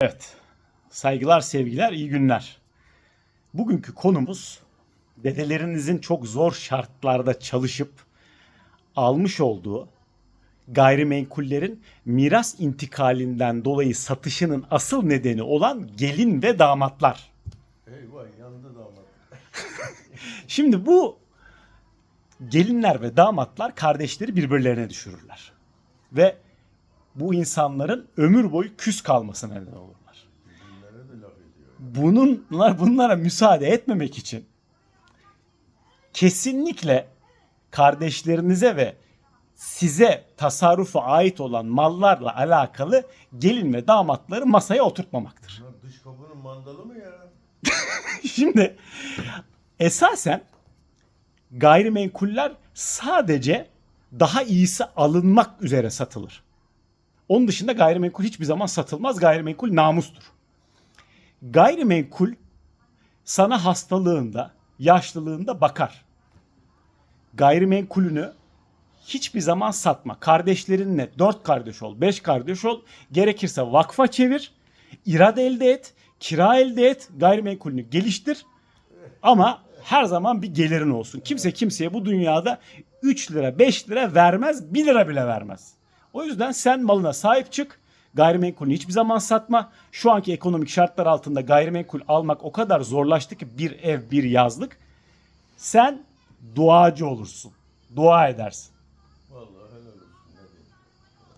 Evet. Saygılar, sevgiler, iyi günler. Bugünkü konumuz dedelerinizin çok zor şartlarda çalışıp almış olduğu gayrimenkullerin miras intikalinden dolayı satışının asıl nedeni olan gelin ve damatlar. Eyvah yandı damat. Şimdi bu gelinler ve damatlar kardeşleri birbirlerine düşürürler. Ve bu insanların ömür boyu küs kalmasına neden olurlar. Bununla bunlara müsaade etmemek için kesinlikle kardeşlerinize ve size tasarrufa ait olan mallarla alakalı gelin ve damatları masaya oturtmamaktır. Bunlar dış kapının mandalı mı ya? Şimdi esasen gayrimenkuller sadece daha iyisi alınmak üzere satılır. Onun dışında gayrimenkul hiçbir zaman satılmaz. Gayrimenkul namustur. Gayrimenkul sana hastalığında, yaşlılığında bakar. Gayrimenkulünü hiçbir zaman satma. Kardeşlerinle dört kardeş ol, beş kardeş ol. Gerekirse vakfa çevir, irade elde et, kira elde et, gayrimenkulünü geliştir. Ama her zaman bir gelirin olsun. Kimse kimseye bu dünyada 3 lira, 5 lira vermez, 1 lira bile vermez. O yüzden sen malına sahip çık. Gayrimenkulünü hiçbir zaman satma. Şu anki ekonomik şartlar altında gayrimenkul almak o kadar zorlaştı ki bir ev, bir yazlık. Sen duacı olursun. Dua edersin. Vallahi